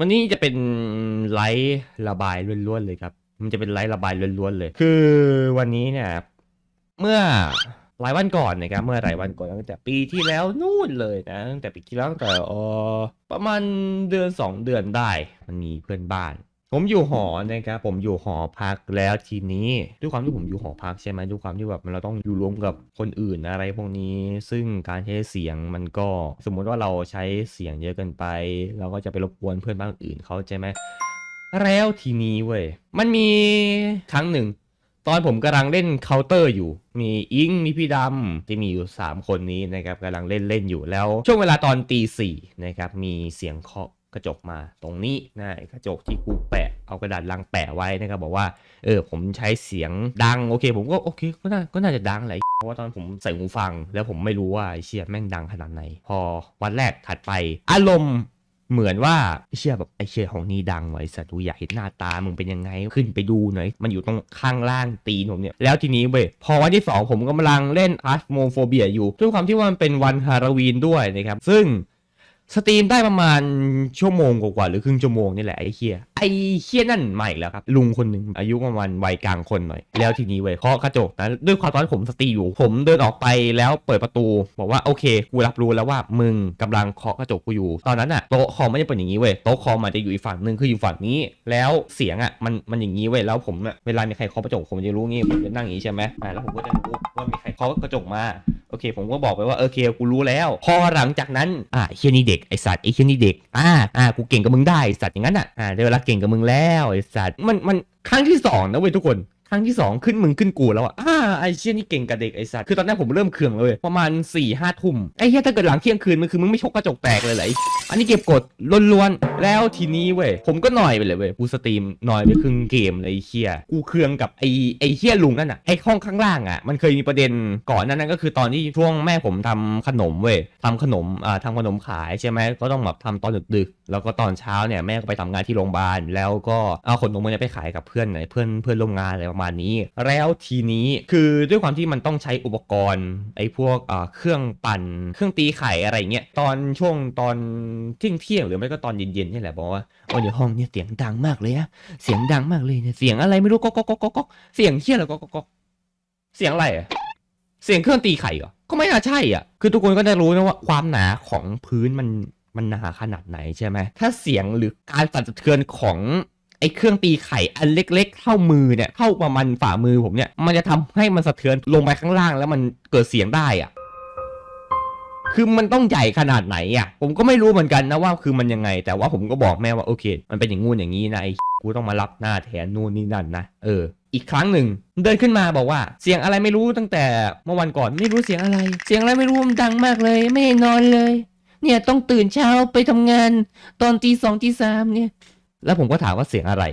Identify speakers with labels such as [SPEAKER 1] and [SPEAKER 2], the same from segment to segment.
[SPEAKER 1] วันนี้จะเป็นไลฟ์ระบายล้วนๆเลยครับ มันจะเป็นไลฟ์ระบายล้วนๆเลย คือวันนี้เนี่ย เมื่อหลายวันก่อนนะครับ เมื่อหลายวันก่อนตั้งแต่ปีที่แล้วนู่นเลยนะตั้งแต่ปีที่แล้วตั้งแต่ประมาณเดือนสองเดือนได้ มันมีเพื่อนบ้าน ผมอยู่หอนะครับผมอยู่หอพักแล้วทีนี้ด้วยความที่ผมอยู่หอพักใช่ไหมด้วยความที่แบบเราต้องอยู่รวมกับคนอื่นอะไรพวกนี้ ซึ่งการใช้เสียงมันก็สมมุติว่าเราใช้เสียงเยอะเกินไป เราก็จะไปรบกวนเพื่อนบ้านอื่นเขาใช่ไหมแล้วทีนี้เว้ยมันมีครั้งหนึ่ง ตอนผมกำลังเล่นเคาน์เตอร์อยู่ มีอิงมีพี่ดำที่มีอยู่ 3 คนนี้นะครับกำลังเล่นเล่นอยู่แล้ว ช่วงเวลาตอนตีสี่นะครับมีเสียงเคาะ กระจกมาตรงนี้นะกระจกที่กูแปะเอากระดาษลังแปะไว้นะครับบอกว่าเออผมใช้เสียงดังโอเค ผมก็โอเคก็น่าก็น่าจะดังแหละเพราะว่าตอนผมใส่หูฟัง แล้วผมไม่รู้ว่าไอ้เชียแม่งดังขนาดไหน พอวันแรกถัดไป อารมณ์เหมือนว่าไอ้เชี่ยแบบไอเชี่ยของนี่ดังไว้สัตว์ดูอยากเห็นหน้าตามึงเป็นยังไงขึ้นไปดูหน่อย มันอยู่ตรงข้างล่างตีนผมเนี่ย แล้วทีนี้เว้ยพอวันที่ 2 ผมกำลังเล่นอาร์ m โมโฟเบียอยู่ด้วยความที่ว่ามันเป็นวันฮาโลวีนด้วยนะครับ ซึ่ง สตรีมได้ประมาณชั่วโมงกว่าๆหรือครึ่งชั่วโมงนี่แหละไอ้เคียไอ้เคียนั่นมาอีกแล้วครับ ลุงคนหนึ่งอายุประมาณวัยกลางคนหน่อย แล้วทีนี้เว้ยเคาะกระจกนะด้วยความตอนผมสตรีมอยู่ผมเดินออกไปแล้วเปิดประตู บอกว่าโอเคกูรับรู้แล้วว่ามึงกำลังเคาะกระจกกูอยู่ ตอนนั้นอะโต๊ะคอมไม่ได้เป็นอย่างนี้เว้ยโต๊ะคอมมันจะอยู่อีกฝั่งหนึ่งคืออยู่ฝั่งนี้ แล้วเสียงอะมันมันอย่างนี้เว้ยแล้วผมอะเวลามีใครเคาะกระจกผมจะรู้งี้ผมจะนั่งอย่างนี้ใช่ไหมอ่าแล้วผมก็จะรู้ว่ามีใครเคาะกระจกมาโอเค ผมก็บอกไปว่าโอเคกูรู้แล้ว พอหลังจากนั้นอ่าไอ้เฮียนี่เดกไอสัตว์ไอเฮียนี่เด็กอ่าอ่ากูเก่งกับมึงได้สัตว์อย่างนั้นอะอ่าได้เวลาเก่งกับมึงแล้วไอสัตว์มันมันครั้งที่สองนะเว้ยทุกคน ครั้งที่สองขึ้นมึงขึ้นกูแล้วอะอ่าไอเชี่ยนี่เก่งกับเด็กไอสัตว์คือตอนนั้นผมเริ่มเคืองเลยประมาณ4ี่ห้าทุ่มไอเฮียถ้าเกิดหลังเที่ยงคืนมันคือมึงไม่ชกกระจกแตกเลยเหรอไออันนี้เก็บกดล้วนๆแล้วทีนี้เว้ยผมก็หน่อยไปเลยเว้ยกูสตรีมหน่อยไปครึ่งเกมเลยไอเฮียกูเคืองกับไอไอเฮียลุงนั่นอะไอห้องข้างล่างอะมันเคยมีประเด็นก่อนนั้นนั่นก็คือตอนที่ช่วงแม่ผมทำขนมเว้ยทำขนมอ่าทำขนมขายใช่ไหมก็ต้องแบบทำตอนดึก แล้วก็ตอนเช้าเนี่ยแม่ก็ไปทำงานที่โรงพยาบาล แล้วก็เอาขนมมันยไปขายกับเพื่อนเพื่อนเพื่อนร่วมงานอะไรประมาณนี้ แล้วทีนี้คือด้วยความที่มันต้องใช้อุปกรณ์ไอ้พวกเครื่องปั่น เครื่องตีไข่อะไรเงี้ยตอนช่วงตอนเที่ยงเที่ยงหรือไม่ก็ตอนเย็นๆนี่แหละบอกว่าโอ้ยห้องเนี่ยเสียงดังมากเลยอะเสียงดังมากเลยเนี่ยเสียงอะไรไม่รู้ก๊อกก๊อกก๊อกก๊อกก๊อกเสียงเชี่ยอะไรก๊อกก๊อกก๊อกเสียงอะไรเสียงเครื่องตีไข่เหรอก็ไม่น่าใช่อะคือทุกคนก็จะรู้นะว่าความหนาของพื้นมัน มันหนาขนาดไหนใช่ไหม ถ้าเสียงหรือการสั่นสะเทือนของไอ้เครื่องตีไข่อันเล็ก ๆ เท่ามือเนี่ย เท่าประมาณฝ่ามือผมเนี่ย มันจะทำให้มันสะเทือนลงไปข้างล่างแล้วมันเกิดเสียงได้อะคือมันต้องใหญ่ขนาดไหนอะ ผมก็ไม่รู้เหมือนกันนะว่าคือมันยังไง แต่ว่าผมก็บอกแม่ว่าโอเค มันเป็นอย่างงู้นอย่างนี้นะไอ้กูต้องมารับหน้าแทนนู่นนี่นั่นนะ เออ อีกครั้งหนึ่งเดินขึ้นมาบอกว่า เสียงอะไรไม่รู้ตั้งแต่เมื่อวันก่อนไม่รู้เสียงอะไร เสียงอะไรไม่รู้มันดังมากเลย ไม่ให้นอนเลย เนี่ยต้องตื่นเช้าไปทำงานตอนตีสองตีสามเนี่ย แล้วผมก็ถามว่าเสียงอะไร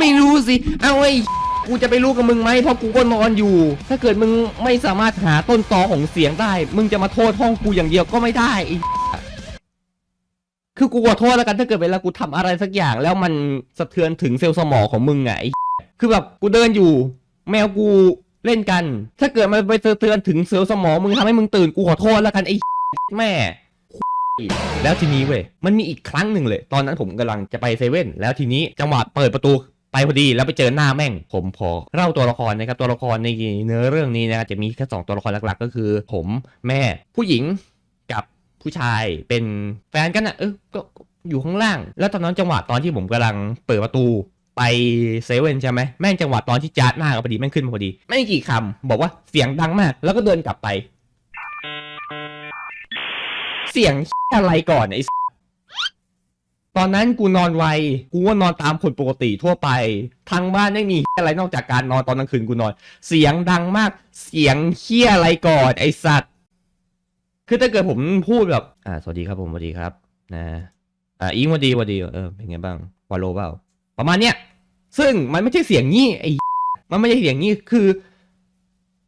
[SPEAKER 1] ไม่รู้สิ เอาไอ้ กูจะไปรู้กับมึงไหมเพราะกูก็นอนอยู่ ถ้าเกิดมึงไม่สามารถหาต้นตอของเสียงได้ มึงจะมาโทษห้องกูอย่างเดียวก็ไม่ได้ไอ้คือกูขอโทษแล้วกันถ้าเกิดเวลากูทำอะไรสักอย่าง แล้วมันสะเทือนถึงเซลล์สมองของมึงอะไอ้คือแบบกูเดินอยู่ แมวกูเล่นกัน ถ้าเกิดมันไปสะเทือนถึงเซลล์สมองมึงทำให้มึงตื่นกูขอโทษแล้วกันไอ้ แม่แล้วทีนี้เว้ยมันมีอีกครั้งหนึ่งเลย ตอนนั้นผมกำลังจะไปเซเว่นแล้วทีนี้จังหวะเปิดประตูไปพอดีแล้วไปเจอหน้าแม่ง ผมพอเล่าตัวละครนะครับตัวละครในเนื้อเรื่องนี้นะครับจะมีแค่สองตัวละครหลักๆ ก็คือ ผมแม่ผู้หญิงกับผู้ชายเป็นแฟนกันอะเออก็อยู่ข้างล่าง แล้วตอนนั้นจังหวะตอนที่ผมกำลังเปิดประตูไปเซเว่นใช่ไหมแม่งจังหวะตอนที่จาดหน้ากันพอดีแม่งขึ้นมาพอดี ไม่กี่คำบอกว่าเสียงดังมาก แล้วก็เดินกลับไป เสียงอะไรก่อนไอ้ตอนนั้นกูนอนไว กูว่านอนตามคนปกติทั่วไป ทางบ้านไม่มีอะไรนอกจากการนอนตอนกลางคืนกูนอน เสียงดังมาก เสียงเคี้ยอะไรก่อนไอสัตว์ คือถ้าเกิดผมพูดแบบ อ่า สวัสดีครับผมสวัสดีครับ นะ อ่าอิงสวัสดีสวัสดี เออ เป็นไงบ้าง วาโลเปล่า ประมาณเนี้ย ซึ่งมันไม่ใช่เสียงงี้ไอมันไม่ใช่เสียงงี้ คือ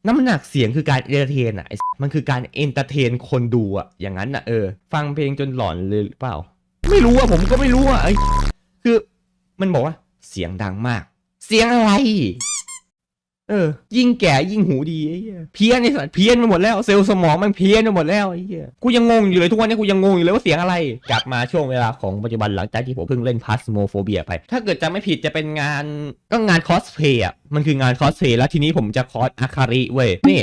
[SPEAKER 1] น้ำหนักเสียงคือการเอนเตอร์เทนอะ มันคือการเอนเตอร์เทนคนดูอะ อย่างนั้นอะเออ ฟังเพลงจนหลอนเลยหรือเปล่า ไม่รู้อะผมก็ไม่รู้อะไอ้คือมันบอกว่าเสียงดังมาก เสียงอะไร เออ ยิ่งแก่ยิ่งหูดีไอ้เหี้ยเพี้ยนไอ้สัตว์เพี้ยนไปหมดแล้วเซลล์สมองมันเพี้ยนไปหมดแล้วไอ้เหี้ยกูยังงงอยู่เลยทุกวันนี้กูยังงงอยู่เลยว่าเสียงอะไร กลับมาช่วงเวลาของปัจจุบันหลังจากที่ผมเพิ่งเล่นพาสโมโฟเบียไป ถ้าเกิดจำไม่ผิดจะเป็นงานก็งานคอสเพย์อะมันคืองานคอสเพย์แล้วทีนี้ผมจะคอสอาคาริเว้ยนี่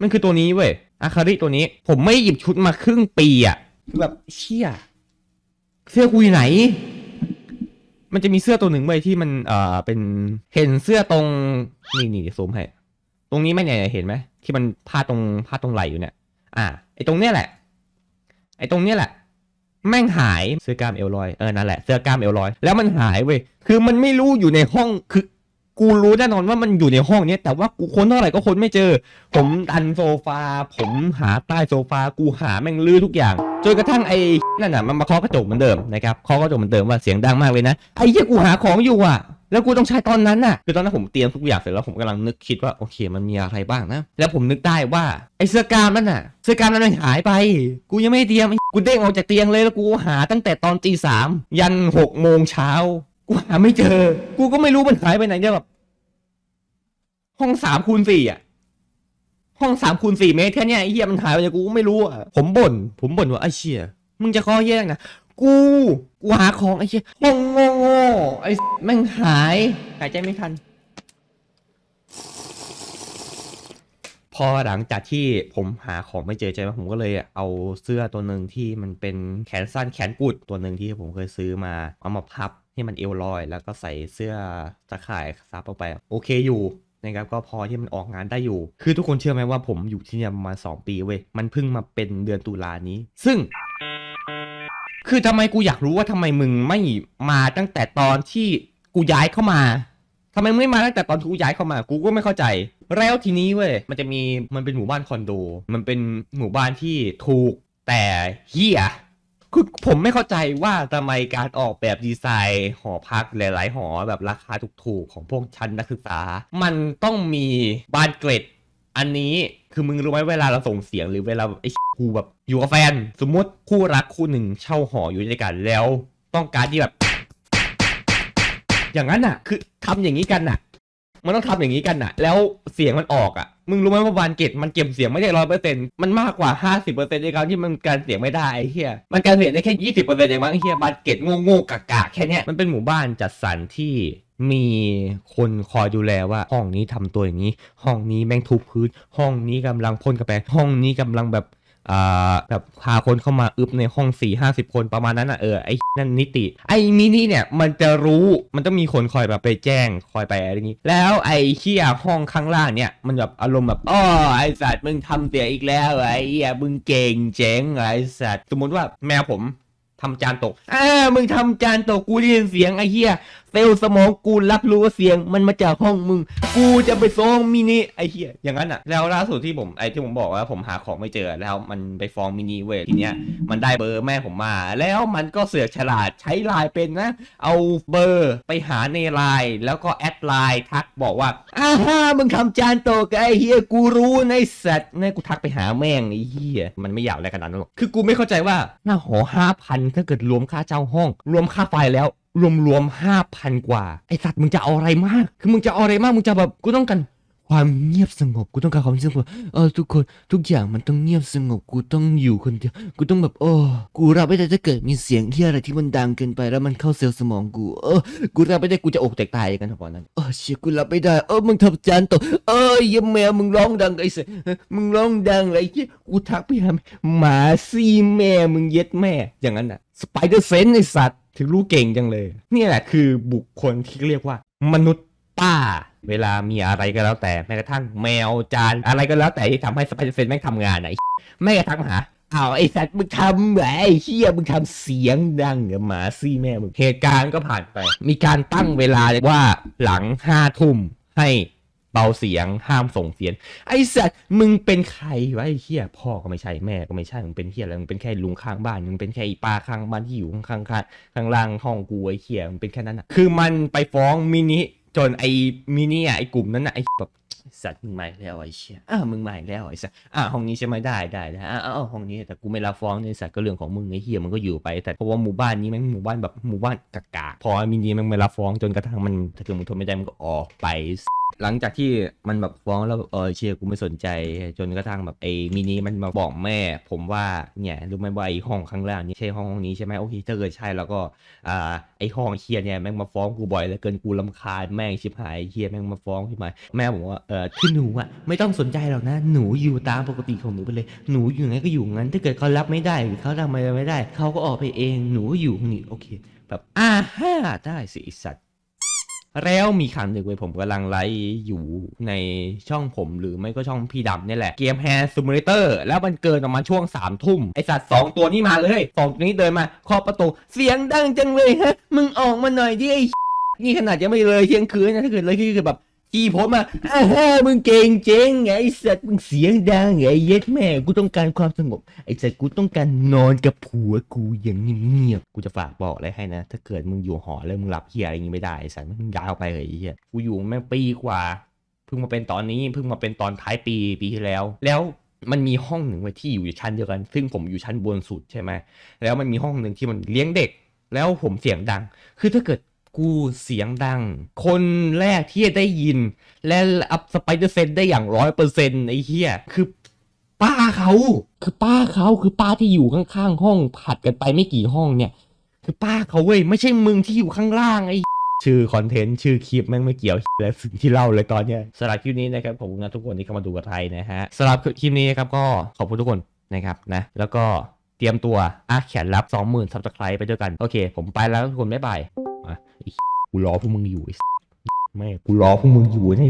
[SPEAKER 1] มันคือตัวนี้เว้ยอาคาริตัวนี้ ผมไม่หยิบชุดมาครึ่งปีอะคือแบบเชี่ยเสื้อกูอยู่ไหน มันจะมีเสื้อตัวหนึ่งไว้ยที่มันเอ่อเป็นเห็นเสื้อตรงนี่นี่ซูมให้ตรงนี้ไหมเนี่ยเห็นไหมที่มันพาดตรงพาดตรงไหลอยู่เนี่ย อ่าไอตรงเนี้ยแหละ ไอตรงเนี้ยแหละ แม่งหายเสื้อกล้ามเอลลอยเออนั่นแหละเสื้อกล้ามเอลลอยแล้วมันหายเว้ยคือมันไม่รู้อยู่ในห้องคือ กูรู้แน่นอนว่ามันอยู่ในห้องเนี้ยแต่ว่ากูค้นเท่าไหร่ก็ค้นไม่เจอ ผมดันโซฟา ผมหาใต้โซฟา กูหาแม่งลื้อทุกอย่างจนกระทั่งไอ้นั่นน่ะมันมาเคาะกระจกเหมือนเดิมนะครับเคาะกระจกเหมือนเดิมว่าเสียงดังมากเลยนะไอ้เหี้ยกูหาของอยู่อะแล้วกูต้องใช้ตอนนั้นน่ะคือตอนนั้นผมเตรียมทุกอย่างเสร็จแล้วผมกำลังนึกคิดว่าโอเคมันมีอะไรบ้างนะ แล้วผมนึกได้ว่าไอ้เสื้อกามนั่นน่ะ เสื้อกามนั้นมันหายไป กูยังไม่เตรียมกูเด้งออกจากเตียงเลยแล้วกูหาตั้งแต่ตอนตีสามยันหกโมงเช้า กูหาไม่เจอ กูก็ไม่รู้มันหายไปไหนเนี่ยแบบ ห้องสามคูณสี่อะ ห้องสามคูณสี่เมตรแค่เนี้ยไอ้เหี้ยมันหายไปเนี่ยกูก็ไม่รู้อะ ผมบ่น ผมบ่นว่าไอ้เชี่ยมึงจะข้อเหี้ยนะ กู กูหาของไอ้เชี่ยห้องโง่ไอ้แม่งหาย หายใจไม่ทัน พอหลังจากที่ผมหาของไม่เจอใช่ไหมผมก็เลยเอาเสื้อตัวหนึ่งที่มันเป็นแขนสั้นแขนกุดตัวหนึ่งที่ผมเคยซื้อมาเอามาพับ ให้มันเอวลอย แล้วก็ใส่เสื้อตะข่ายซับเข้าไป โอเคอยู่นะครับก็พอที่มันออกงานได้อยู่ คือทุกคนเชื่อไหมว่าผมอยู่ที่นี่ประมาณ2ปีเว้ย มันเพิ่งมาเป็นเดือนตุลานี้ ซึ่ง คือทำไมกูอยากรู้ว่าทำไมมึงไม่มาตั้งแต่ตอนที่กูย้ายเข้ามาทำไมมึงไม่มาตั้งแต่ตอนกูย้ายเข้ามา กูก็ไม่เข้าใจ แล้วทีนี้เว้ย มันจะมี มันเป็นหมู่บ้านคอนโด มันเป็นหมู่บ้านที่ถูกแต่เฮีย คือผมไม่เข้าใจว่าทำไมการออกแบบดีไซน์หอพักหลายๆ หอแบบราคาถูกๆ ของพวกชั้นนักศึกษา มันต้องมีบานเกร็ด อันนี้คือมึงรู้ไหมเวลาเราส่งเสียงหรือเวลาไอ้กูแบบอยู่กับแฟน สมมติคู่รักคู่หนึ่งเช่าหออยู่ด้วยกันแล้ว ต้องการที่แบบ อย่างนั้นอะ คือทำอย่างนี้กันอะ มันต้องทำอย่างนี้กันอะแล้วเสียงมันออกอะมึงรู้ไหมว่าบานเกตมันเก็บเสียงไม่ได้ร้อยเปอร์เซ็นต์มันมากกว่าห้าสิบเปอร์เซ็นต์ในการที่มันการเสียงไม่ได้ไอ้เหี้ยมันการเสียงได้แค่ยี่สิบเปอร์เซ็นต์เองมั้งไอ้เหี้ยบานเกตโง่ๆกากๆแค่เนี้ยมันเป็นหมู่บ้านจัดสรรที่มีคนคอยดูแลว่าห้องนี้ทำตัวอย่างนี้ ห้องนี้แม่งทุบพื้น ห้องนี้กำลังพ่นกระแปรงห้องนี้กำลังแบบ อ่าแบบพาคนเข้ามาอึบในห้องสี่ห้าสิบคนประมาณนั้นอะเออไอ้นั่นนิติ ไอ้มินิเนี่ยมันจะรู้มันต้องมีคนคอยแบบไปแจ้งคอยไปอะไรอย่างนี้ แล้วไอ้เชี่ยห้องข้างล่างเนี่ยมันแบบอารมณ์แบบอ้อไอ้สัตว์มึงทำเสียอีกแล้วไอ้เหี้ยมึงเก่งเจ๋งไอ้สัตว์สมมติว่าแมวผมทำจานตกอ่ามึงทำจานตกกูได้ยินเสียงไอ้เหี้ย ซลล์สมองกูรับรู้ว่าเสียงมันมาจากห้องมึง กูจะไปฟ้องมินิไอ้เหี้ยอย่างนั้นอะ แล้วล่าสุดที่ผมไอ้ที่ผมบอกว่าผมหาของไม่เจอแล้วมันไปฟ้องมินิเว้ยทีเนี้ยมันได้เบอร์แม่ผมมา แล้วมันก็เสือกฉลาดใช้ไลน์เป็นนะ เอาเบอร์ไปหาในไลน์แล้วก็แอดไลน์ทักบอกว่าอ้าฮ่ามึงทำจานโตกไอ้เฮียกูรู้ในสัตว์เนี่ยกูทักไปหาแม่งไอ้เฮียมันไม่อยากอะไรขนาดนั้นหรอกคือกูไม่เข้าใจว่าหน้าหอห้าพันถ้าเกิดรวมค่าเช่าห้อง รวมค่าไฟแล้ว รวมรวมห้าพันกว่า ไอสัตว์มึงจะเอาอะไรมาก คือมึงจะเอาอะไรมาก มึงจะแบบกูต้องการความเงียบสงบกูต้องการความเงียบสงบเออทุกคนทุกอย่างมันต้องเงียบสงบกูต้องอยู่คนเดียวกูต้องแบบโอ้กูรับไม่ได้ถ้าเกิดมีเสียงที่อะไรที่มันดังเกินไปแล้วมันเข้าเซลล์สมองกูเออกูรับไม่ได้กูจะอกแตกตายกันทั้งวันนั้นเออเชี่ยกูรับไม่ได้เออมึงทำจานตกเออเหี้ยแมวมึงร้องดังไอ้เสยมึงร้องดังอะไรเหี้ยกูทักไปหาหมาซี่แม่มึงเย็ดแม่อย่างนั้นอะสไปเดอร์เซนไอสัตว์ ถึงรู้เก่งจังเลย นี่แหละคือบุคคลที่เรียกว่า มนุษย์ป้า เวลามีอะไรก็แล้วแต่แม้กระทั่งแมวจานอะไรก็แล้วแต่ที่ทำให้สไปเดอร์เซนแม่งทำงานไอ้แม่กระทั่งมาหาอ้าไอสัตว์มึงทำเหรอไอ้เหี้ยมึงทำเสียงดังเดี๋ยวหมาซี่แม่มึงเหตุการณ์ก็ผ่านไป มีการตั้งเวลาว่าหลังห้าทุ่มให้ เบาเสียงห้ามส่งเสียง ไอ้สัตว์มึงเป็นใครวะไอ้เหี้ยพ่อก็ไม่ใช่แม่ก็ไม่ใช่มึงเป็นเหี้ยอะไรมึงเป็นแค่ลุงข้างบ้านมึงเป็นแค่อีป้าข้างบ้านที่อยู่ข้างข้างข้างข้างล่างห้องกูไอ้เหี้ยมึงเป็นแค่นั้นอะคือมันไปฟ้องมินิจนไอ้มินิอะไอ้กลุ่มนั้นอะไอ้แบบสัตว์มึงใหม่แล้วไอ้เชี่ยอ้าวมึงใหม่แล้วไอ้สัตว์อะห้องนี้ใช่ไหมได้ได้ได้อะอ้าวห้องนี้แต่กูไม่รับฟ้องเนี่ยสัตว์ก็เรื่องของมึงไอ้เหี้ยมันก็อยู่ไป แต่เพราะว่าหมู่บ้านนี้ม่งหมู่บ้านแบบหมู่บ้านกากาพอมินิแม่งไม่รับฟ้องจนกระทั่งมันถ้าเกิดมึงทนไม่ได้มันก็ออกไป หลังจากที่มันแบบฟ้องแล้วเออเชียร์กูไม่สนใจ จนกระทั่งแบบไอ้มินิมันมาบอกแม่ ผมว่าเนี่ยรู้ไหมว่าไอ้ห้องข้างล่างนี่ใช่ห้องห้องนี้ใช่ไหมโอเคถ้าเกิดใช่แล้วก็อ่าไอ้ห้องเชียร์เนี่ยแม่งมาฟ้องกูบ่อยเหลือเกินกูลำคาญแม่งชิบหายเชียร์แม่งมาฟ้องพี่มาแม่บอกว่าเออคือหนูอะไม่ต้องสนใจหรอกนะหนูอยู่ตามปกติของหนูไปเลยหนูอยู่ไงก็อยู่งั้น ถ้าเกิดเขารับไม่ได้หรือเขาทำอะไรไม่ได้เขาก็ออกไปเองหนูก็อยู่นี่โอเค แบบอ่าฮ่าได้สิสัตว แล้วมีคำหนึ่งเว้ยผมกำลังไลฟ์อยู่ในช่องผมหรือไม่ก็ช่องพี่ดำนี่แหละ เกมแฮร์ซูมเลเตอร์แล้วมันเกินออกมาช่วงสามทุ่ม ไอสัตว์สองตัวนี้มาเลยสองตัวนี้เดินมาเคาะประตู เสียงดังจังเลยฮะ มึงออกมาหน่อยดิไอนี่ขนาดยังไม่เลยเที่ยงคืนนะถ้าเกิดเลยคือแบบ จีผมมาอ้าฮ่ามึงเก่งเจ๋งไงไอสัตว์มึงเสียงดังไงไอ้เย็ดแม่กูต้องการความสงบไอ้สัตว์กูต้องการนอนกับผัวกูอย่างเงียบๆกูจะฝากบอกอะไรให้นะ ถ้าเกิดมึงอยู่หอแล้วมึงหลับเฮียอะไรอย่างงี้ไม่ได้ไอสัตว์มึงยาวไปเลยไอ้เฮียกูอยู่แม่งปีกว่าเพิ่งมาเป็นตอนนี้เพิ่งมาเป็นตอนท้ายปีปีที่แล้ว แล้วมันมีห้องหนึ่งไว้ที่อยู่ชั้นเดียวกัน ซึ่งผมอยู่ชั้นบนสุดใช่ไหมแล้วมันมีห้องหนึ่งที่มันเลี้ยงเด็ก แล้วผมเสียงดัง คือถ้าเกิด กูเสียงดัง คนแรกที่จะได้ยิน และอัพสไปเดอร์เซนได้อย่างร้อยเปอร์เซ็นต์ไอ้เหี้ยคือป้าเขา คือป้าเขาคือป้าที่อยู่ข้างๆห้องผัดกันไปไม่กี่ห้องเนี่ย คือป้าเขาเว้ยไม่ใช่มึงที่อยู่ข้างล่างไอ้ชื่อคอนเทนต์ชื่อคลิปแม่งไม่เกี่ยวและสิ่งที่เล่าเลยตอนเนี้ยสำหรับคลิปนี้นะครับขอบคุณนะทุกคนที่เข้ามาดูกับไทยนะฮะสำหรับคลิปนี้นะครับก็ขอบคุณทุกคนนะครับนะ แล้วก็เตรียมตัวอะแขนรับ 20,000ซับสไครต์ไปด้วยกัน โอเค ผมไปแล้วทุกคนบ๊ายบาย อะไอ้กูรอพวกมึงอยู่ไอ้แม่กูรอพวกมึงอยู่ไอ้